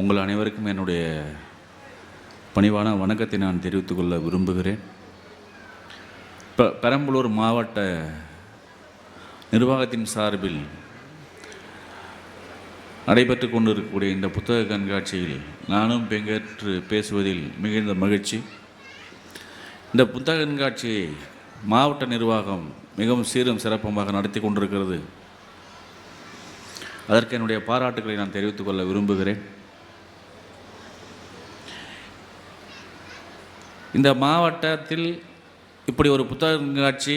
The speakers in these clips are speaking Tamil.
உங்கள் அனைவருக்கும் என்னுடைய பணிவான வணக்கத்தை நான் தெரிவித்துக்கொள்ள விரும்புகிறேன். இப்போ பெரம்பலூர் மாவட்ட நிர்வாகத்தின் சார்பில் நடைபெற்று கொண்டிருக்கக்கூடிய இந்த புத்தக கண்காட்சியில் நானும் பங்கேற்று பேசுவதில் மிகுந்த மகிழ்ச்சி. இந்த புத்தக கண்காட்சியை மாவட்ட நிர்வாகம் மிகவும் சீரும் சிறப்பமாக நடத்தி கொண்டிருக்கிறது. அதற்கு என்னுடைய பாராட்டுகளை நான் தெரிவித்துக் கொள்ள விரும்புகிறேன். இந்த மாவட்டத்தில் இப்படி ஒரு புத்தக கண்காட்சி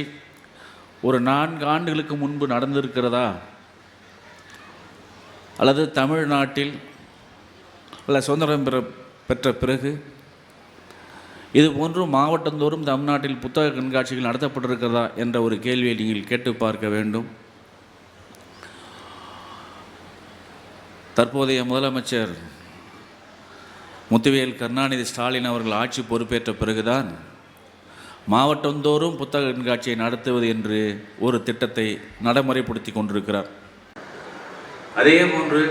ஒரு நான்கு ஆண்டுகளுக்கு முன்பு நடந்திருக்கிறதா? அல்லது தமிழ்நாட்டில் அல்ல சுதந்திரம் பெற பெற்ற பிறகு இது போன்று மாவட்டந்தோறும் தமிழ்நாட்டில் புத்தக கண்காட்சிகள் நடத்தப்பட்டிருக்கிறதா என்ற ஒரு கேள்வியை நீங்கள் கேட்டு பார்க்க வேண்டும். தற்போதைய முதலமைச்சர் முத்துவேல் கருணாநிதி ஸ்டாலின் அவர்கள் ஆட்சி பொறுப்பேற்ற பிறகுதான் மாவட்டந்தோறும் புத்தக கண்காட்சியை நடத்துவது என்று ஒரு திட்டத்தை நடைமுறைப்படுத்தி கொண்டிருக்கிறார். அதே போன்று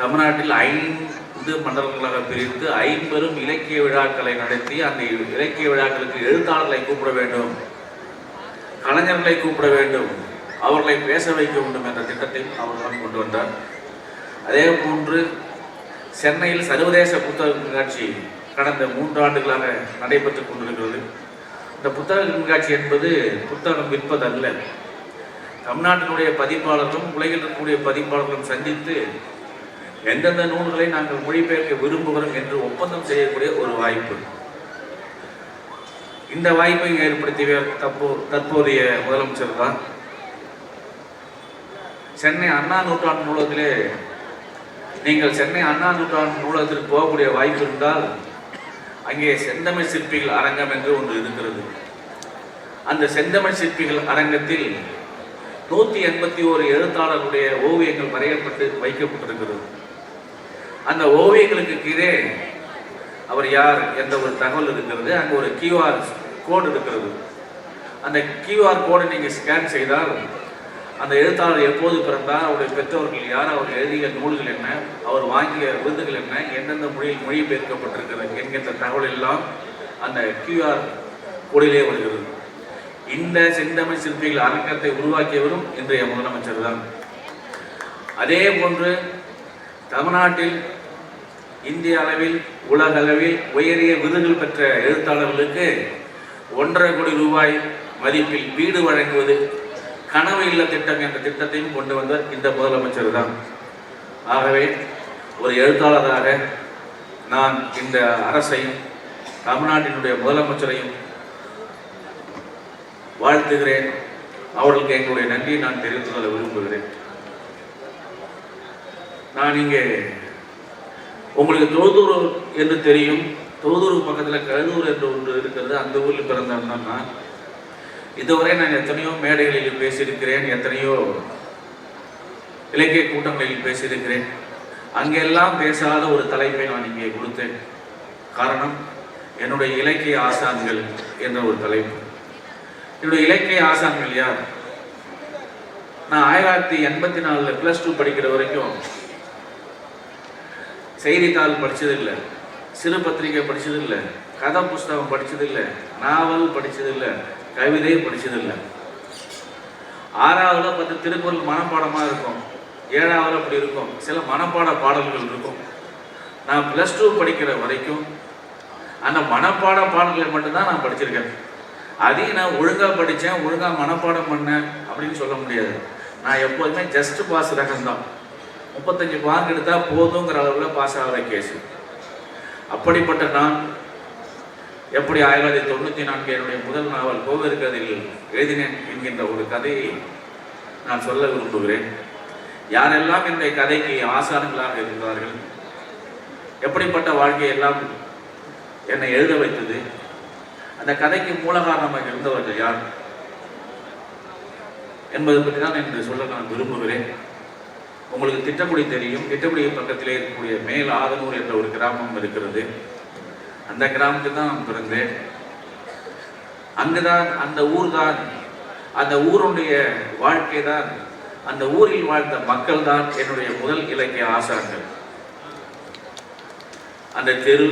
தமிழ்நாட்டில் ஐந்து மண்டலங்களாக பிரித்து ஐம்பெரும் இலக்கிய விழாக்களை நடத்தி அந்த இலக்கிய விழாக்களுக்கு எழுத்தாளர்களை கூப்பிட வேண்டும் கலைஞர்களை கூப்பிட வேண்டும் அவர்களை பேச வைக்க வேண்டும் என்ற திட்டத்தை அவர்தான் கொண்டு வந்தார். அதே போன்று சென்னையில் சர்வதேச புத்தக கண்காட்சி கடந்த மூன்று ஆண்டுகளாக நடைபெற்றுக் கொண்டிருக்கிறது. இந்த புத்தக கண்காட்சி என்பது புத்தகம் விற்பதல்ல. தமிழ்நாட்டினுடைய பதிப்பாளர்களும் உலகில் இருக்கக்கூடிய பதிப்பாளர்களும் சந்தித்து எந்தெந்த நூல்களை நாங்கள் மொழிபெயர்க்க விரும்புகிறோம் என்று ஒப்பந்தம் செய்யக்கூடிய ஒரு வாய்ப்பு. இந்த வாய்ப்பை ஏற்படுத்திய தற்போ தற்போதைய முதலமைச்சர் தான். சென்னை அண்ணா நூற்றாண்டு நூலகத்திலே நீங்கள் சென்னை அண்ணா நூற்றாண்டு நூலகத்திற்கு போகக்கூடிய வாய்ப்பு இருந்தால் அங்கே செந்தமிழ் சிற்பிகள் அரங்கம் என்று ஒன்று இருக்கிறது அந்த செந்தமிழ் சிற்பிகள் அரங்கத்தில் நூற்றி எண்பத்தி ஓரு எழுத்தாளர்களுடைய ஓவியங்கள் வரையப்பட்டு வைக்கப்பட்டிருக்கிறது. அந்த ஓவியங்களுக்கு கீழே அவர் யார் என்ற ஒரு தகவல் இருக்கிறது. அங்கே ஒரு கியூஆர் கோடு இருக்கிறது. அந்த கியூஆர் கோடை நீங்கள் ஸ்கேன் செய்தால் அந்த எழுத்தாளர் எப்போது பிறந்தார் அவருடைய பெற்றோர்கள் யார் அவர் எழுதிய நூல்கள் என்ன அவர் வாங்கிய விருதுகள் என்ன எந்தெந்த மொழியில் மொழிபெயர்க்கப்பட்டிருக்கிறது என்கின்ற தகவல் எல்லாம் அந்த கியூஆர் கோடிலே வருகிறது. இந்த செந்தமிழ் சிற்பிகள் அரங்கத்தை உருவாக்கியவரும் இன்றைய முதலமைச்சர் தான். அதே போன்று தமிழ்நாட்டில் இந்திய அளவில் உலக அளவில் உயரிய விருதுகள் பெற்ற எழுத்தாளர்களுக்கு ஒன்றரை கோடி ரூபாய் மதிப்பில் வீடு வழங்குவது கனவு இல்ல திட்டம் என்ற திட்டத்தையும் கொண்டு வந்த இந்த முதலமைச்சர் தான் ஆகவே ஒரு எழுத்தாளராக நான் இந்த அரசையும் தமிழ்நாட்டினுடைய முதலமைச்சரையும் வாழ்த்துகிறேன். அவர்களுக்கு எங்களுடைய நன்றியை நான் தெரிவித்துக் கொள்ள விரும்புகிறேன். நான் இங்கே உங்களுக்கு தொழுதூர் என்று தெரியும். தொழுதூர் பக்கத்தில் கழுதூர் என்று ஒன்று இருக்கிறது. அந்த ஊரில் பிறந்தவன் தான் நான். இதுவரை நான் எத்தனையோ மேடைகளில் பேசியிருக்கிறேன் எத்தனையோ இலக்கிய கூட்டங்களில் பேசியிருக்கிறேன். அங்கெல்லாம் பேசாத ஒரு தலைப்பை நான் இங்கே கொடுத்தேன். காரணம் என்னுடைய இலக்கிய ஆசான்கள் என்ற ஒரு தலைப்பு. என்னுடைய இலக்கிய ஆசான்கள் யார்? நான் ஆயிரத்தி எண்பத்தி நாலில் ப்ளஸ் டூ படிக்கிற வரைக்கும் செய்தித்தாள் படித்ததில்லை சிறு பத்திரிகை படித்ததில்லை கதை புஸ்தகம் படித்ததில்லை நாவல் படித்ததில்லை கவிதையே படித்ததில்லை ஆறாவதுல பத்து திருக்குறள் மனப்பாடமாக இருக்கும். ஏழாவதுல அப்படி இருக்கும். சில மனப்பாட பாடல்கள் இருக்கும். நான் ப்ளஸ் டூ படிக்கிற வரைக்கும் அந்த மனப்பாட பாடல்களை மட்டும்தான் நான் படிச்சிருக்கேன். அதையும் நான் ஒழுங்காக படித்தேன் ஒழுங்காக மனப்பாடம் பண்ணேன் அப்படின்னு சொல்ல முடியாது. நான் எப்போதுமே ஜஸ்ட் பாஸ் ரகம் தான் முப்பத்தஞ்சு மார்க் எடுத்தால் போதுங்கிற அளவில் பாஸ் ஆகிற கேஸு அப்படிப்பட்ட நான் எப்படி ஆயிரத்தி தொள்ளாயிரத்தி தொண்ணூற்றி நான்கு என்னுடைய முதல் நாவல் கோவிற்கதில் எழுதினேன் என்கின்ற ஒரு கதையை நான் சொல்ல விரும்புகிறேன். யாரெல்லாம் என்னுடைய கதைக்கு ஆசானங்களாக இருந்தார்கள் எப்படிப்பட்ட வாழ்க்கையெல்லாம் என்னை எழுத வைத்தது அந்த கதைக்கு மூலகாரணமாக இருந்தவர்கள் யார் என்பது பற்றி தான் என்று சொல்ல நான் விரும்புகிறேன். உங்களுக்கு திட்டக்குடி தெரியும். திட்டக்குடி பக்கத்திலே இருக்கக்கூடிய மேல் ஆதனூர் என்ற ஒரு கிராமம் இருக்கிறது. அந்த கிராமத்துக்கு தான் நான் பிறந்தேன். அங்குதான் அந்த ஊர் தான் அந்த ஊருடைய வாழ்க்கை தான் அந்த ஊரில் வாழ்ந்த மக்கள் தான் என்னுடைய முதல் இலக்கிய ஆசான்கள். அந்த தெரு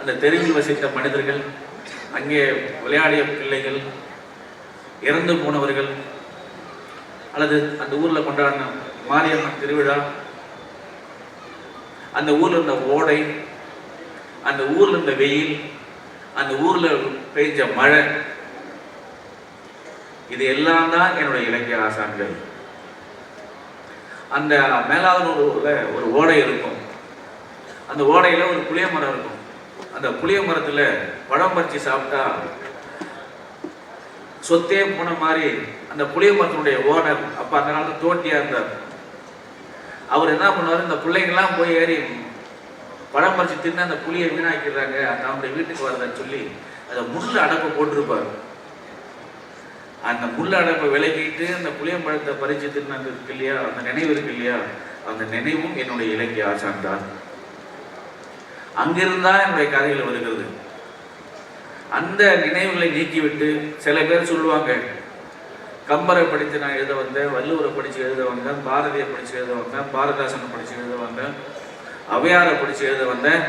அந்த தெருவில் வசித்த மனிதர்கள் அங்கே விளையாடிய பிள்ளைகள் இறந்து போனவர்கள் அல்லது அந்த ஊரில் கொண்டாடின மாரியம்மன் திருவிழா அந்த ஊரில் இருந்த ஓடை அந்த ஊர்ல இருந்த வெயில் அந்த ஊர்ல பெய்ஞ்ச மழை இது எல்லாம் தான் என்னுடைய இலக்கிய ஆசான்கள். அந்த மேலாதூர்ல ஒரு ஓடை இருக்கும். அந்த ஓடையில ஒரு புளிய மரம் இருக்கும். அந்த புளிய மரத்துல பழம் பறிச்சு சாப்பிட்டா சொத்தே போன மாதிரி அந்த புளிய மரத்தினுடைய ஓனர் அப்ப அந்த காலத்துல தோட்டியா இருந்தார். அவர் என்ன பண்ணுவார்? இந்த பிள்ளைங்கெல்லாம் போய் ஏறி பழம் பறிச்சு தின்னு அந்த புளியை வீணாக்கிடுறாங்க. அந்த வீட்டுக்கு வரதன்னு சொல்லி அதை முள் அடப்பை போட்டிருப்பார். அந்த முள் அடப்பை விலகிட்டு அந்த புளியம்பழத்தை பறிச்சு தின்னது இருக்கு இல்லையா? அந்த நினைவு இருக்கு இல்லையா? அந்த நினைவும் என்னுடைய இலக்கிய ஆசான் தான். அங்கிருந்தா என்னுடைய கதைகள் வருகிறது. அந்த நினைவுகளை நீக்கிவிட்டு சில பேர் சொல்லுவாங்க கம்பரை படித்து நான் எழுத வந்தேன் வள்ளுவரை படித்து எழுத வந்தேன் பாரதியை படித்து எழுத வந்தேன் பாரதாசனை படித்து எழுத வந்தேன் அவையாரை படித்து எழுத வந்தேன்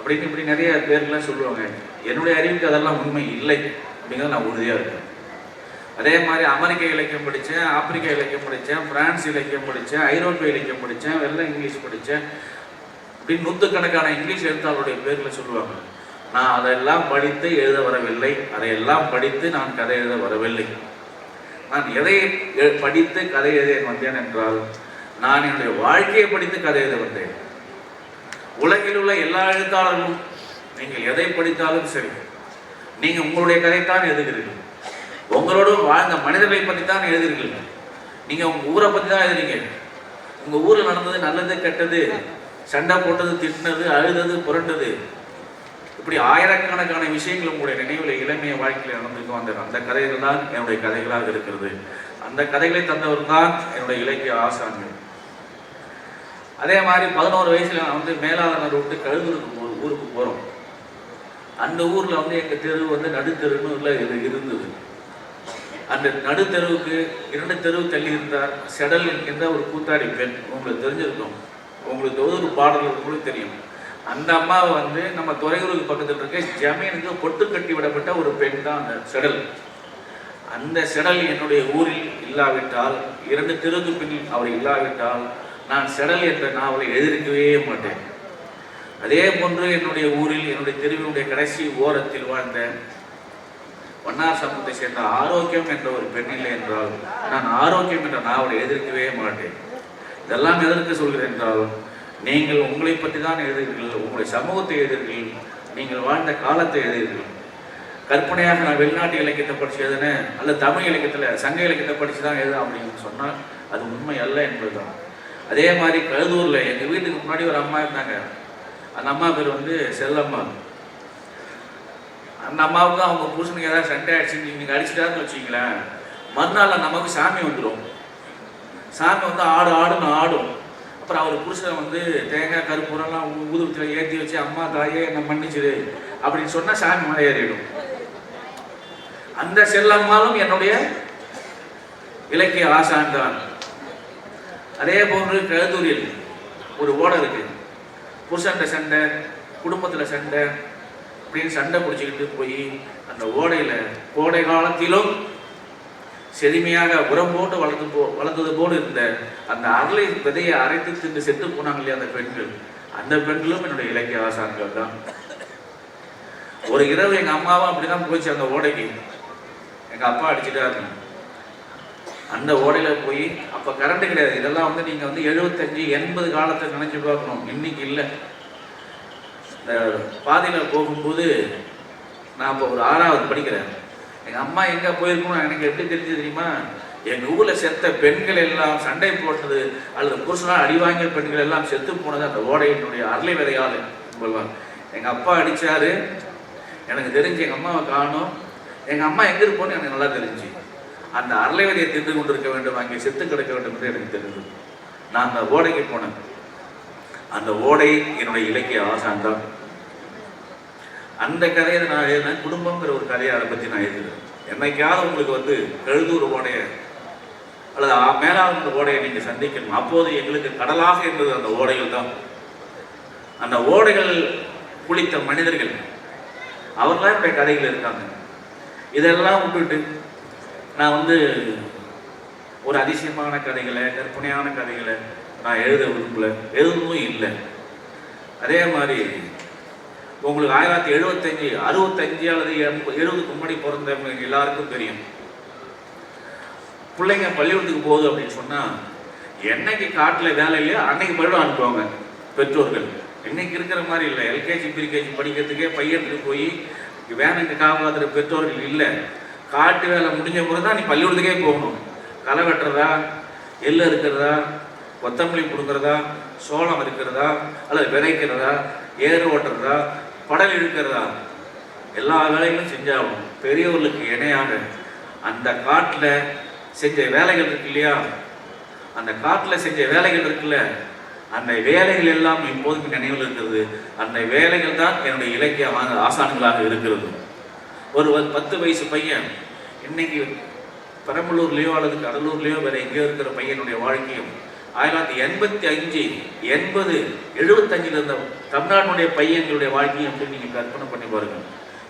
அப்படின்னு இப்படி நிறைய பேர்லாம் சொல்லுவாங்க. என்னுடைய அறிவுக்கு அதெல்லாம் உண்மை இல்லை. அப்படிங்கிறது நான் உறுதியாக இருக்கேன். அதே மாதிரி அமெரிக்க இலக்கியம் படித்தேன் ஆப்பிரிக்கா இலக்கியம் படித்தேன் பிரான்ஸ் இலக்கியம் படித்தேன் ஐரோப்பிய இலக்கியம் படித்தேன் வெள்ளை இங்கிலீஷ் படித்தேன். இப்படின்னு நூற்றுக்கணக்கான இங்கிலீஷ் எழுத்தாளருடைய பேரில் சொல்லுவாங்க. நான் அதெல்லாம் படித்து எழுத வரவில்லை. அதையெல்லாம் படித்து நான் கதை எழுத வரவில்லை. நான் எதை எ- படித்து கதை எழுத வந்தேன் என்றால் நான் என்னுடைய வாழ்க்கையை படித்து கதை எழுத வந்தேன். உலகில் உள்ள எல்லா எழுத்தாளர்களும் நீங்கள் எதை படித்தாலும் சரி நீங்கள் உங்களுடைய கதைத்தான் எழுதுகிறீர்கள். உங்களோடு வாழ்ந்த மனிதர்களை பற்றி தான் எழுதுகிறீர்கள். நீங்கள் உங்கள் ஊரை பற்றி தான் எழுதுறீங்க. உங்கள் ஊரில் நடந்தது நல்லது கெட்டது சண்டை போட்டது திட்டினது அழுதது புரண்டது. இப்படி ஆயிரக்கணக்கான விஷயங்கள் உங்களுடைய நினைவில் இளமைய வாழ்க்கையில் நடந்திருக்கும் அந்த அந்த கதைகள் தான் என்னுடைய கதைகளாக இருக்கிறது. அந்த கதைகளை தந்தவர் தான் என்னுடைய இலக்கிய ஆசான்கள். அதே மாதிரி பதினோரு வயசுல நான் வந்து மேலாளர் விட்டு கழுதூருக்கு ஒரு ஊருக்கு போகிறோம் அந்த ஊரில் வந்து எங்கள் தெரு வந்து நடுத்தெருன்னு இது இருந்தது. அந்த நடுத்தெருவுக்கு இரண்டு தெருவு தள்ளி இருந்தார். செடல் என்கின்ற ஒரு கூத்தாடி பெண். உங்களுக்கு தெரிஞ்சிருக்கும். உங்களுக்கு ஒரு பாடல் கூட தெரியும். அந்த அம்மாவை வந்து நம்ம துறையூருக்கு பக்கத்தில் இருக்க ஜமீனுக்கு பொட்டு கட்டி விடப்பட்ட ஒரு பெண் தான் அந்த செடல். அந்த செடல் என்னுடைய ஊரில் இல்லாவிட்டால் இரண்டு தெருவுக்கு பின் அவர் இல்லாவிட்டால் நான் செடல் என்ற நாவலை எழுதியிருக்கவே மாட்டேன். அதே போன்று என்னுடைய ஊரில் என்னுடைய தெருவினுடைய கடைசி ஓரத்தில் வாழ்ந்த வண்ணார் சமூகத்தை சேர்ந்த ஆரோக்கியம் என்ற ஒரு பெண் இல்லை என்றால் நான் ஆரோக்கியம் என்ற நாவலை எதிர்க்கவே மாட்டேன். இதெல்லாம் எதற்கு சொல்கிறேன் என்றால் நீங்கள் உங்களை பற்றி தான் எழுதுகிறீர்கள் உங்களுடைய சமூகத்தை எழுதுகிறீர்கள் நீங்கள் வாழ்ந்த காலத்தை எழுதுகிறீர்கள். கற்பனையாக நான் வெளிநாட்டு இலக்கியத்தை படிச்சு எழுதினேன் அல்ல தமிழ் இலக்கியத்தில் சங்க இலக்கியத்தை படிச்சு தான் எழுத அப்படின்னு சொன்னால் அது உண்மை அல்ல என்பதுதான். அதே மாதிரி கழுதூரில் எங்கள் வீட்டுக்கு முன்னாடி ஒரு அம்மா இருந்தாங்க. அந்த அம்மா பேர் வந்து செல்லம்மா. அந்த அம்மாவுக்கு அவங்க புருஷனுக்கு ஏதாவது சண்டை ஆயிடுச்சு நீங்கள் அடிச்சுட்டாருன்னு வச்சுங்களேன் மறுநாள் நமக்கு சாமி வந்துடும் சாமி வந்து ஆடு ஆடுன்னு ஆடும். அப்புறம் அவர் புருஷனை வந்து தேங்காய் கருப்பூரெல்லாம் ஊதுபத்தில் ஏற்றி வச்சு அம்மா தாயே என்னை மன்னிச்சிரு அப்படின்னு சொன்னால் சாமி மலை ஏறிடும். அந்த செல்லம்மாளும் என்னுடைய இலக்கிய ஆசான் தான். அதே போன்று கழுதூரில் ஒரு ஓடை இருக்கு. புருஷன்ட சண்டை குடும்பத்தில் சண்டை அப்படின்னு சண்டை பிடிச்சிக்கிட்டு போய் அந்த ஓடையில் கோடை காலத்திலும் செழுமையாக உரம் போட்டு வளர்த்து போ வளர்ந்தது போல் இருந்த அந்த அரளை விதையை அரைத்து தின்று செத்து போனாங்க இல்லையா அந்த பெண்கள். அந்த பெண்களும் என்னுடைய இலக்கிய ஆசான்கள் தான். ஒரு இரவு எங்கள் அம்மாவும் அப்படிதான் போச்சு அந்த ஓடைக்கு. எங்கள் அப்பா அடிச்சுட்டாரு. அந்த ஓடையில் போய் அப்போ கரண்ட்டு கிடையாது. இதெல்லாம் வந்து நீங்கள் வந்து எழுபத்தஞ்சி எண்பது காலத்தை நினச்சி பார்க்கணும். இன்றைக்கி இல்லை. இந்த பாதையில் போகும்போது நான் இப்போ ஒரு ஆறாவது படிக்கிறேன். எங்கள் அம்மா எங்கே போயிருக்கணும் எனக்கு எப்படி தெரிஞ்சு தெரியுமா? எங்கள் ஊரில் செத்த பெண்கள் எல்லாம் சண்டை போட்டது அல்லது புருஷனாக அடி வாங்கிய பெண்கள் எல்லாம் செத்து போனது அந்த ஓடையினுடைய அரளை விதையால் சொல்லுவாங்க எங்கள் அப்பா அடித்தார் எனக்கு தெரிஞ்சு எங்கள் அம்மாவை காணும். எங்கள் அம்மா எங்கே இருப்போன்னு எனக்கு நல்லா தெரிஞ்சு. அந்த அரளைவதையை தின்று கொண்டிருக்க வேண்டும் அங்கே செத்து கிடக்க வேண்டும் என்று எனக்கு தெரிந்தது. நான் அந்த ஓடைக்கு போனேன். அந்த ஓடை என்னுடைய இலக்கிய ஆசான் தான். அந்த கதையை நான் எழுதினேன். குடும்பங்கிற ஒரு கதையை அதை பற்றி நான் எழுதுகிறேன் என்னைக்காவது உங்களுக்கு வந்து கழுதூர் ஓடைய அல்லது ஆ- மேலாளர் ஓடையை நீங்கள் சந்திக்கணும். அப்போது எங்களுக்கு கடலாக இருந்தது அந்த ஓடைகள் தான். அந்த ஓடைகள் குளித்த மனிதர்கள். அவர்களாம் என்னுடைய கதைகள் இருக்காங்க. இதெல்லாம் விட்டுட்டு நான் வந்து ஒரு அதிசயமான கதைகளை கற்பனையான கதைகளை நான் எழுத விரும்பல எழுதவும் இல்லை. அதே மாதிரி உங்களுக்கு ஆயிரத்தி எழுபத்தஞ்சு அறுபத்தஞ்சு அல்லது எழுபதுக்கு முன்னாடி பிறந்தவங்க எல்லாருக்கும் தெரியும். பிள்ளைங்க பள்ளிக்கூடத்துக்கு போகுது அப்படின்னு சொன்னா என்னைக்கு காட்டுல வேலை இல்லையோ அன்னைக்கு பள்ளிடம் அனுப்புவாங்க பெற்றோர்கள். இன்னைக்கு இருக்கிற மாதிரி இல்லை. எல்கேஜி பிரிகேஜி படிக்கிறதுக்கே பையனுக்கு போய் வேனுக்கு காப்பாற்றுற பெற்றோர்கள் இல்லை. காட்டு வேலை முடிஞ்ச பிறகு தான் நீ பள்ளிக்கூடத்துக்கே போகணும். களை வெட்டுறதா எள்ளு இருக்கிறதா கொத்தமல்லி கொடுக்கறதா சோளம் இருக்கிறதா அல்லது விதைக்கிறதா ஏறு ஓட்டுறதா படல் இழுக்கிறதா? எல்லா வேலைகளும் செஞ்சாகணும். பெரியவர்களுக்கு இணையாக அந்த காட்டில் செஞ்ச வேலைகள் இருக்கு இல்லையா? அந்த காட்டில் செஞ்ச வேலைகள் இருக்குல்ல? அந்த வேலைகள் எல்லாம் இப்போதுக்கு நினைவில் இருக்கிறது. அந்த வேலைகள் தான் என்னுடைய இலக்கிய ஆசான்களாக இருக்கிறது. ஒரு பத்து வயசு பையன் இன்னைக்கு பெரம்பலூர்லேயோ அல்லது கடலூர்லேயோ வேற எங்கேயோ இருக்கிற பையனுடைய வாழ்க்கையும் ஆயிரத்தி தொள்ளாயிரத்தி எண்பத்தி அஞ்சு எண்பது எழுபத்தஞ்சில் இருந்த தமிழ்நாட்டினுடைய பையன்களுடைய வாழ்க்கையும் எப்படி நீங்கள் கற்பனை பண்ணி பாருங்கள்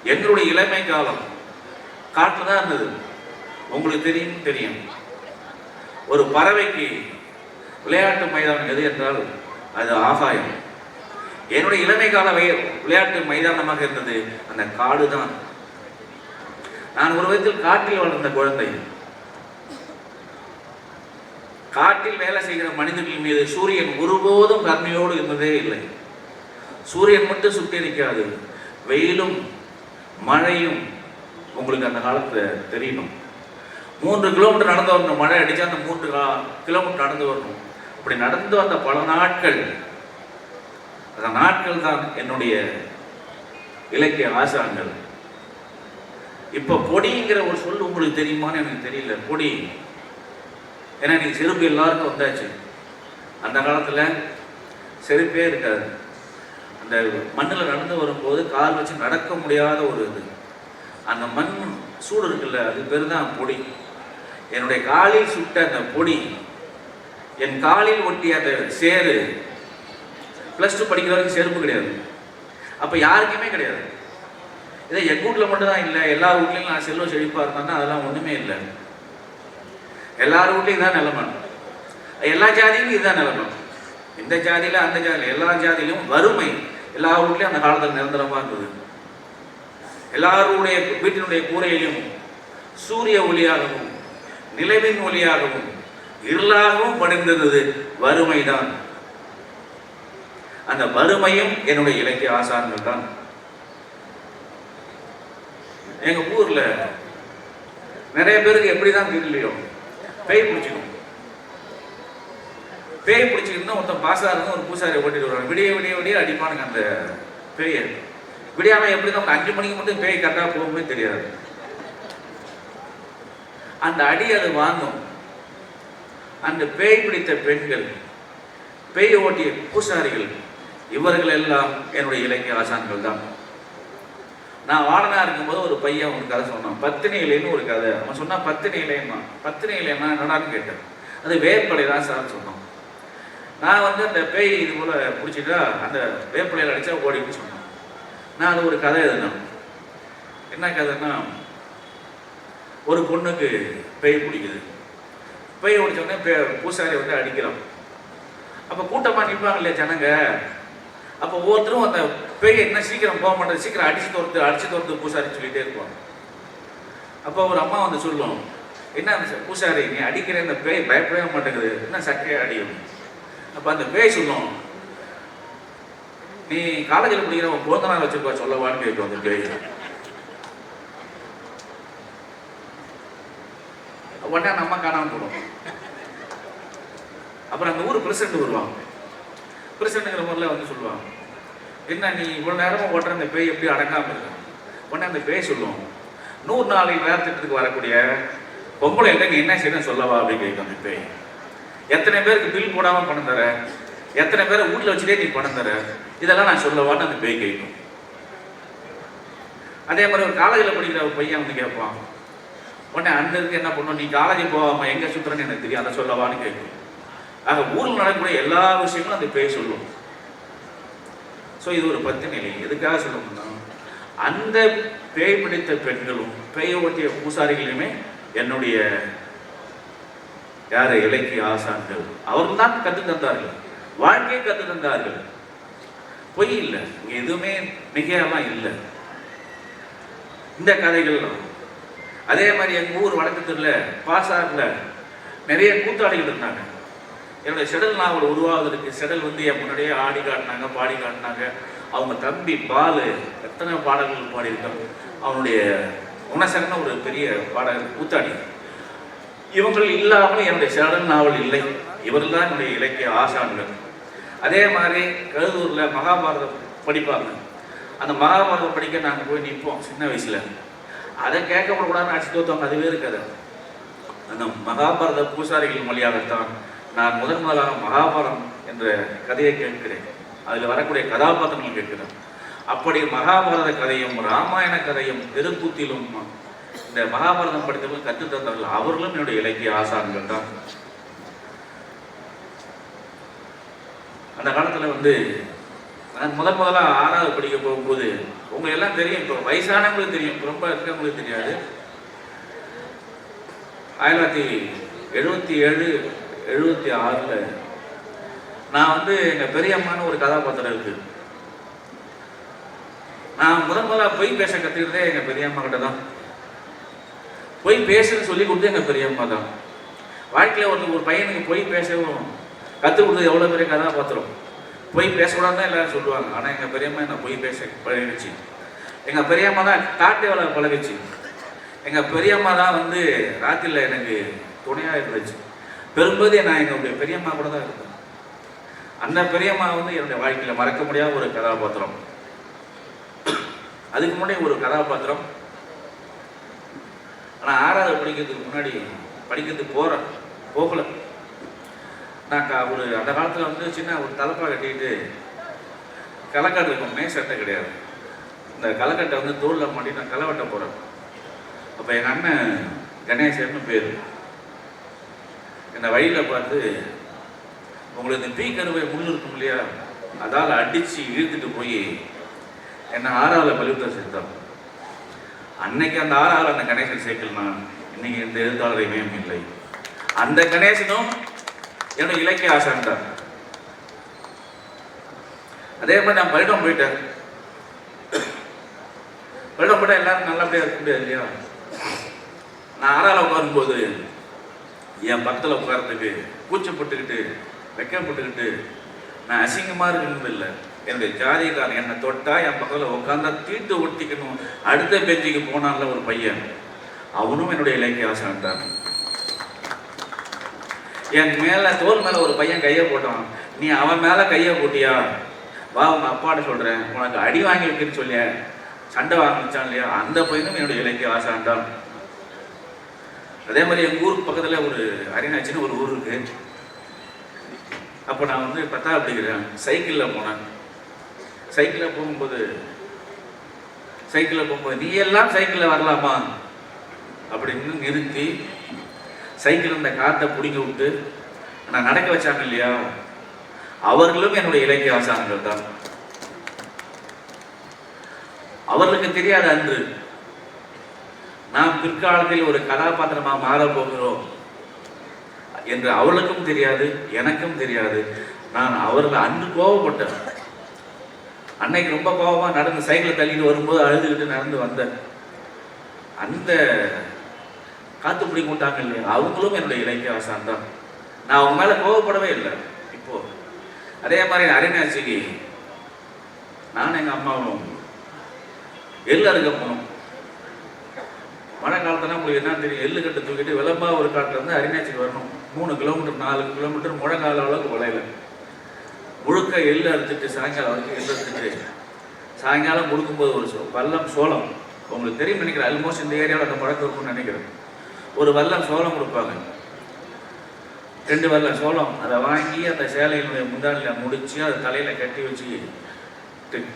எங்களுடைய இளமை காலம் காட்டில் தான் இருந்தது. உங்களுக்கு தெரியும் தெரியும். ஒரு பறவைக்கு விளையாட்டு மைதானம் எது என்றால் அது ஆகாயம். என்னுடைய இளமை கால விளையாட்டு மைதானமாக இருந்தது அந்த காடு தான் நான் ஒரு விதத்தில் காட்டில் வளர்ந்த குழந்தை. காட்டில் வேலை செய்கிற மனிதர்கள் மீது சூரியன் ஒருபோதும் கருணையோடு இருந்ததே இல்லை. சூரியன் மட்டும் சுட்டி நிற்காது. வெயிலும் மழையும் உங்களுக்கு அந்த காலத்தில் தெரியணும். மூன்று கிலோமீட்டர் நடந்து வரணும். மழை அடிச்சா அந்த மூன்று கா- கிலோமீட்டர் நடந்து வரணும். அப்படி நடந்து வந்த பல நாட்கள் அந்த நாட்கள் தான் என்னுடைய இலக்கிய ஆசான்கள். இப்போ பொடிங்கிற ஒரு சொல் உங்களுக்கு தெரியுமான்னு எனக்கு தெரியல. பொடி. ஏன்னா இன்னைக்கு செருப்பு எல்லாருக்கும் வந்தாச்சு. அந்த காலத்தில் செருப்பே இருக்காது. அந்த மண்ணில் நடந்து வரும்போது கால் வச்சு நடக்க முடியாத ஒரு இது. அந்த மண் சூடு இருக்குல்ல அது பேர் தான் பொடி. என்னுடைய காலில் சுட்ட அந்த பொடி என் காலில் ஒட்டிய அந்த சேரு ப்ளஸ் டூ படிக்கிற வரைக்கும் செருப்பு கிடையாது. அப்போ யாருக்குமே கிடையாது. இதை எங்கள் வீட்டில் மட்டும்தான் இல்லை எல்லா வீட்லையும் நான் செல்வம் செழிப்பாக இருந்தேன்னா அதெல்லாம் ஒன்றுமே இல்லை. எல்லார் வீட்லையும் தான் நிலைமை. எல்லா ஜாதியிலும் இதுதான் நிலைமை. இந்த ஜாதியில அந்த ஜாதியில எல்லா ஜாதியிலும் வறுமை எல்லா வீட்லையும் அந்த காலத்தில் நிரந்தரமாக இருந்தது. எல்லாருடைய வீட்டினுடைய கூரையிலும் சூரிய ஒளியாகவும் நிலவின் ஒளியாகவும் இருளாகவும் படிந்திருந்தது வறுமைதான். அந்த வறுமையும் என்னுடைய இலக்கிய ஆசான்கள் தான் எங்க ஊர்ல நிறைய பேருக்கு எப்படிதான் தெரியலையோ பேய் பிடிச்சிக்கும். பேய் பிடிச்சிக்கிட்டு ஒருத்தன் பாசா இருந்து ஒரு பூசாரியை ஓட்டிட்டு வருவாங்க. விடிய விடிய விடிய அடிப்பானுங்க அந்த பேயை. விடியாம எப்படி தான் அஞ்சு மணிக்கு மட்டும் பேய் கரெக்டாக போகுமே தெரியாது. அந்த அடி அது வாங்கும். அந்த பேய் பிடித்த பெண்கள் பேய் ஓட்டிய பூசாரிகள் இவர்கள் எல்லாம் என்னுடைய இலக்கிய ஆசான்கள் தான் நான் வாடனா இருக்கும்போது ஒரு பையன் ஒரு கதை சொன்னான். பத்தினி இலைன்னு ஒரு கதை. அவன் சொன்னா பத்தினி இலைன்னா பத்தினி இலைன்னா என்னடான்னு கேட்டேன். அது வேப்பலை தான் சார் சொன்னான். நான் வந்து அந்த பேய் இது போல பிடிச்சிட்டா அந்த வேப்பிலையில் அடிச்சா ஓடின்னு சொன்னான். நான் அது ஒரு கதை எழுதினேன் என்ன கதைன்னா ஒரு பொண்ணுக்கு பேய் பிடிக்குது. பேய் பிடிச்சோடனே பே பூசாரி வந்து அடிக்கிறான். அப்போ கூட்டமாக நிற்பாங்க இல்லையா ஜனங்க. அப்போ ஒவ்வொருத்தரும் அந்த பேய் என்ன சீக்கிரம் போக மாட்டேன் சீக்கிரம் அடிச்சு தோர்த்து அடிச்சு தோர்த்து பூசாரி சொல்லிட்டே இருப்பாங்க. அப்போ ஒரு அம்மா வந்து சொல்லும் என்ன பூசாரி நீ அடிக்கிற இந்த பேய் பயப்படவே மாட்டேங்குது என்ன சக்கையை அடியும்? அப்போ அந்த பேய் சொல்லும் நீ காலேஜில் படிக்கிற உன் குழந்தை வச்சிருப்பா சொல்லவான்னு கேட்கும் அந்த பேய். உடனே அந்த அம்மா காணாமல் போடும் அப்புறம் அந்த ஊர் பிரசிடண்ட் வருவாங்க. பிரசிடண்ட்ங்கிற முறையில் வந்து சொல்லுவாங்க என்ன நீ இவ்வளோ நேரமாக ஓட்டுற அந்த பேய் எப்படி அடங்காமல் இருக்கும் உடனே அந்த பேய் சொல்லுவோம் நூறு நாள் நேரத்துக்கு வரக்கூடிய பொம்பளை நீ என்ன செய்யணும் சொல்லவா? அப்படின்னு கேட்கும் அந்த பேய். எத்தனை பேருக்கு பில் போடாமல் பணம் தர? எத்தனை பேரை வீட்டில் வச்சுட்டே நீ பணம் தர? இதெல்லாம் நான் சொல்லவான்னு அந்த பேய் கேட்கும். அதே மாதிரி ஒரு காலேஜில் படிக்கிற ஒரு பையன் வந்து கேட்பான் உடனே அந்த என்ன பண்ணும்? நீ காலேஜ் போகாம எங்கே சுற்றுறன்னு எனக்கு தெரியும். அதை சொல்லவான்னு கேட்கும். ஆக ஊரில் நடக்கக்கூடிய எல்லா விஷயங்களும் அந்த பேய் சொல்லும். ஸோ இது ஒரு பத்து நிலை. எதுக்காக சொல்லணும்னா அந்த பேய் பிடித்த பெண்களும் பேய் ஓட்டிய பூசாரிகளுமே என்னுடைய யார்? இலக்கிய ஆசான்கள். அவர்கள் தான் கற்று தந்தார்கள். வாழ்க்கையை கற்று தந்தார்கள். பொய் இல்லை. இங்கே எதுவுமே மிகையெல்லாம் இல்லை. இந்த கதைகள்லாம். அதே மாதிரி எங்கள் ஊர் வடக்கத்துல பாசாரில் நிறைய கூத்தாடிகள் இருந்தாங்க. என்னுடைய செடல் நாவல் உருவாவதற்கு செடல் வந்து என் முன்னாடியே ஆடி காட்டினாங்க பாடி காட்டினாங்க. அவங்க தம்பி பாலு எத்தனை பாடல்கள் பாடியிருக்காங்க அவனுடைய குணசகன ஒரு பெரிய பாடகர் கூத்தாடி. இவங்கள் இல்லாமல் என்னுடைய செடல் நாவல் இல்லை. இவர்கள் தான் என்னுடைய இலக்கிய ஆசான்கள். அதே மாதிரி கழுதூரில் மகாபாரதம் படிப்பாங்க. அந்த மகாபாரதம் படிக்க நாங்கள் போய் நிற்போம் சின்ன வயசில். அதை கேட்கப்படக்கூடாதுன்னு அடிச்சு தோத்தவங்க அதுவே இருக்காது. அந்த மகாபாரத பூசாரிகள் மொழியாகத்தான் நான் முதன் முதலாக மகாபாரதம் என்ற கதையை கேட்கிறேன். அதில் வரக்கூடிய கதாபாத்திரங்கள் கேட்கிறேன் அப்படி மகாபாரத கதையும் ராமாயண கதையும் தெருக்கூத்திலும் இந்த மகாபாரதம் படித்தவர்கள் கற்றுத்தந்தார்கள் அவர்களும் என்னுடைய இலக்கிய ஆசான்கள் தான். அந்த காலத்தில் வந்து நான் முதல் முதலாக ஆறாவது படிக்க போகும்போது உங்களுக்கு எல்லாம் தெரியும் இப்போ வயசானவங்களுக்கு தெரியும் ரொம்ப இருக்கிறவங்களுக்கு தெரியாது. ஆயிரத்தி தொள்ளாயிரத்தி எழுபத்தி ஏழு எழுபத்தி ஆறில் நான் வந்து எங்கள் பெரியம்மான்னு ஒரு கதாபாத்திரம் இருக்கு. நான் முதல் முதலாக பொய் பேச கற்றுக்கிட்டதே எங்கள் பெரியம்மா கிட்ட தான். பொய் பேசுன்னு சொல்லி கொடுத்து எங்கள் பெரியம்மா தான். வாழ்க்கையில் ஒரு ஒரு பையனுக்கு பொய் பேசவும் கற்றுக் கொடுத்தது எவ்வளோ பெரிய கதாபாத்திரம்? பொய் பேசக்கூடாதுன்னு தான் எல்லாரும் சொல்லுவாங்க. ஆனால் எங்கள் பெரியம்மா என்ன பொய் பேச பழகிடுச்சு. எங்கள் பெரியம்மா தான் காட்டு வேலை பழகிச்சு. எங்கள் பெரியம்மா தான் வந்து ராத்திரியில் எனக்கு துணையாக இருந்துச்சு. பெரும்பதே நான் என்னுடைய பெரியம்மா கூட தான் இருக்கேன் அந்த பெரியம்மா வந்து என்னுடைய வாழ்க்கையில் மறக்க முடியாத ஒரு கதாபாத்திரம். அதுக்கு முன்னாடி ஒரு கதாபாத்திரம். ஆனால் ஆறாவது படிக்கிறதுக்கு முன்னாடி படிக்கிறதுக்கு போகிறேன் போகல. நான் க- ஒரு அந்த காலத்தில் வந்து சின்ன ஒரு தலைப்பா கட்டிக்கிட்டு களக்காடு இருக்கும் சட்டை கிடையாது. இந்த களைக்கட்டை வந்து தோளில் மாட்டி நான் களை வெட்ட போகிறேன் அப்போ எங்கள் அண்ணன் கணேசன்னு பேர். என்னை வழியில் பார்த்து உங்களுக்கு இந்த பீ கருவை முள் இருக்கும் இல்லையா? அதால் அடித்து இழுத்துட்டு போய் என்னை ஆறாவில் பள்ளிக்கூட சேர்த்தான் அன்னைக்கு அந்த ஆறாவில் அந்த கணேசன் சேர்க்கலனா இன்னைக்கு எந்த எழுத்தாளரையுமே இல்லை. அந்த கணேசனும் என்னோட இலக்கிய ஆசான் தான் அதே மாதிரி நான் பரிடம் போயிட்டேன். பரிடம் போயிட்டா எல்லாரும் நல்லபடியாக இருக்க முடியாது இல்லையா? நான் ஆறாவில் உட்காரும்போது என் பக்கத்தில் உட்கார்றதுக்கு கூச்சப்பட்டுக்கிட்டு வெக்கப்பட்டுக்கிட்டு நான் அசிங்கமாக இருக்கணும் இல்லை. என்னுடைய ஜாதிக்காரன் என்னை தொட்டால் என் பக்கத்தில் உட்காந்தா தீட்டு ஒட்டிக்கணும். அடுத்த பெஞ்சுக்கு போனான்ல ஒரு பையன். அவனும் என்னுடைய இலக்கிய ஆசான் தான். என் மேலே தோல் மேலே ஒரு பையன் கையை போட்டான். நீ அவன் மேலே கையை போட்டியா? வா உங்கள் அப்பாட்ட சொல்கிறேன் உனக்கு அடி வாங்கி வைக்கன்னு சொல்லிய? சண்டை வாங்கிச்சான் இல்லையா? அந்த பையனும் என்னுடைய இலக்கிய ஆசான் தான். அதே மாதிரி எங்கள் ஊருக்கு பக்கத்தில் ஒரு அரிநாச்சின்னு ஒரு ஊர் இருக்கு. அப்போ நான் வந்து பத்தாவது படிக்கிறேன் சைக்கிளில் போனேன். சைக்கிளில் போகும்போது சைக்கிளில் போகும்போது நீ எல்லாம் சைக்கிளில் வரலாமா? அப்படின்னு நிறுத்தி சைக்கிள் இந்த காற்றை பிடிங்கி விட்டு நான் நடக்க வச்சாங்க இல்லையா? அவர்களும் என்னுடைய இலக்கிய ஆசான்கள் தான். அவர்களுக்கு தெரியாது அன்று நாம் பிற்காலத்தில் ஒரு கதாபாத்திரமாக மாறப் போகிறோம் என்று அவளுக்கும் தெரியாது எனக்கும் தெரியாது. நான் அவர்கள் அன்று கோவப்பட்டேன். அன்னைக்கு ரொம்ப கோபமாக நடந்து சைக்கிளை தள்ளிட்டு வரும்போது அழுதுகிட்டு நடந்து வந்தேன். அந்த காத்து பிடிக்க விட்டாங்க இல்லையா? அவங்களும் என்னுடைய இலக்கிய ஆசான் தான் நான் அவங்க மேலே கோவப்படவே இல்லை. இப்போ அதே மாதிரி அரைநாச்சிக்கு நானும் எங்கள் அம்மாவும் எள்ளு அறுக்க போனோம். மழை காலத்துல உங்களுக்கு என்ன தெரியும்? எள்ளு கட்டு தூக்கிட்டு விளம்பா ஒரு காட்டுல இருந்து வரணும். மூணு கிலோமீட்டர் நாலு கிலோமீட்டர் முழங்கால அளவுக்கு வளையல. முழுக்க எள்ளு அறுத்துட்டு சாயங்காலம் வரைக்கும் எள்ளு அறுத்துட்டு சாயங்காலம் முழுக்கும்போது ஒரு சோ- வல்லம் சோளம். உங்களுக்கு தெரியும் நினைக்கிறேன். ஆல்மோஸ்ட் இந்த ஏரியாவில் அந்த பழக்கம் இருக்கும்னு நினைக்கிறேன். ஒரு வல்லம் சோளம் கொடுப்பாங்க. ரெண்டு வல்லம் சோளம். அதை வாங்கி அந்த சேலையினுடைய முந்தானில் முடிச்சு அதை தலையில் கட்டி வச்சு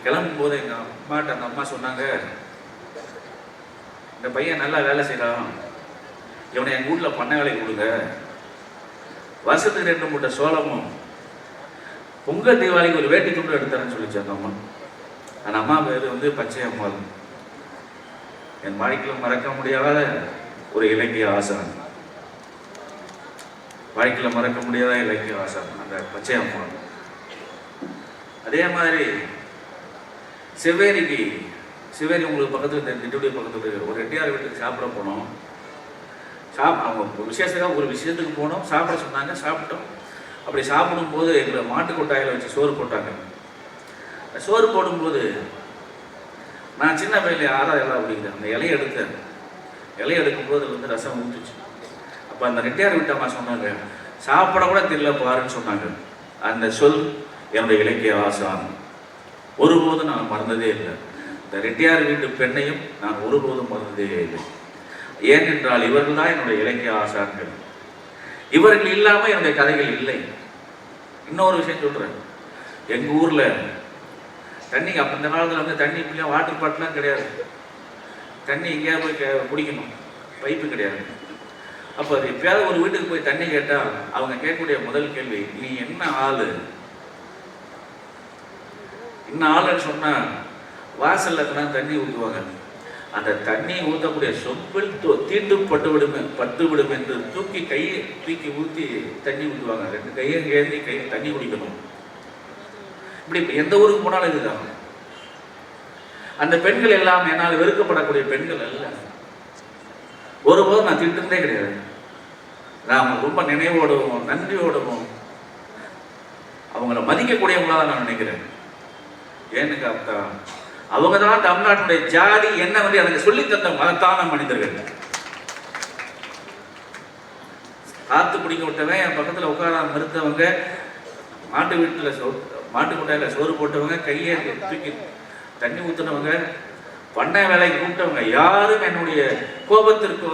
கிளம்பும் போது எங்கள் அம்மாட்ட அந்த அம்மா சொன்னாங்க இந்த பையன் நல்லா வேலை செய்கிறான் இவனை எங்கள் வீட்டில் பண்ண வேலை கொடுங்க. வருஷத்துக்கு ரெண்டு மூட்டை சோளமும் பொங்கல் தீபாவளிக்கு ஒரு வேட்டி துண்டு எடுத்தாருன்னு சொல்லிச்சு அந்த அம்மா. அந்த அம்மா பேர் வந்து பச்சை அம்மாள் என் வாழ்க்கையில் மறக்க முடியாத ஒரு இலக்கிய ஆசான். வாழ்க்கையில் மறக்க முடியாத இலக்கிய ஆசான் அந்த பச்சை அம்மாள் அதே மாதிரி செவ்வேரிக்கு சிவேரி உங்களுக்கு பக்கத்தில் இந்த நெட்டுடைய பக்கத்தில் ஒரு ரெட்டியார் வீட்டுக்கு சாப்பிட போனோம். சாப் அவங்க ஒரு விசேஷத்துக்காக ஒரு விஷயத்துக்கு போனோம். சாப்பிட சொன்னாங்க சாப்பிட்டோம். அப்படி சாப்பிடும்போது எங்களை மாட்டு கொட்டாயில் வச்சு சோறு போட்டாங்க. சோறு போடும்போது நான் சின்ன பையில ஆறா இலை அப்படிங்கிறேன் அந்த இலையை எடுத்தேன். இலையை எடுக்கும்போது வந்து ரசம் ஊற்றுச்சு அப்போ அந்த ரெட்டியார் வீட்டம்மா சொன்னாங்க சாப்பிட கூட தெரியல பாருன்னு சொன்னாங்க. அந்த சொல் என்னுடைய இலக்கிய ஆசான். ஒருபோதும் நான் மறந்ததே இல்லை. இந்த ரெட்டியார் வீட்டு பெண்ணையும் நான் ஒருபோதும் மறந்ததே இல்லை. ஏனென்றால் இவர்கள் தான் என்னுடைய இலக்கிய ஆசான்கள். இவர்கள் இல்லாமல் என்னுடைய கதைகள் இல்லை. இன்னொரு விஷயம் சொல்கிறேன் எங்கள் ஊரில் தண்ணி அப்போ இந்த காலத்தில் வந்து தண்ணி இப்படிலாம் வாட்டர் பாட்டிலாம் கிடையாது. தண்ணி எங்கேயா போய் கே- குடிக்கணும். பைப்பு கிடையாது. அப்போ அது எப்பயாவது ஒரு வீட்டுக்கு போய் தண்ணி கேட்டால் அவங்க கேட்கக்கூடிய முதல் கேள்வி நீ என்ன ஆள்? இன்னும் ஆளுன்னு சொன்னால் வாசலில் தண்ணி ஊற்றுவாங்க அந்த தண்ணி ஊற்றக்கூடிய சொப்பில் தீட்டு பட்டு விடும் பட்டு விடும் என்று தூக்கி கையை தூக்கி ஊற்றி தண்ணி ஊற்றுவாங்க ரெண்டு கையை ஏந்தி கையை தண்ணி குடிக்கணும். இப்படி எந்த ஊருக்கு போனாலும் இதுதான். அந்த பெண்கள் எல்லாம் என்னால் வெறுக்கப்படக்கூடிய பெண்கள் அல்ல. ஒருபோதும் நான் திட்டுறதே கிடையாது. நான் ரொம்ப நினைவோடவும் நன்றியோடவும் அவங்கள மதிக்கக்கூடியவங்களா தான் நான் நினைக்கிறேன். ஏன்னு பார்த்தா அவங்க தான் தமிழ்நாட்டினுடைய ஜாதி என்ன வந்து எனக்கு சொல்லி தந்த மகத்தான மனிதர்கள். காத்து பிடிக்க விட்டவன் என் பக்கத்தில் உட்கார மறுத்தவங்க மாட்டு வீட்டில் சோ மாட்டு கொட்டாயில சோறு போட்டவங்க கையை தூக்கி தண்ணி ஊத்துனவங்க பண்ணை வேலைக்கு கூப்பிட்டவங்க யாரும் என்னுடைய கோபத்திற்கோ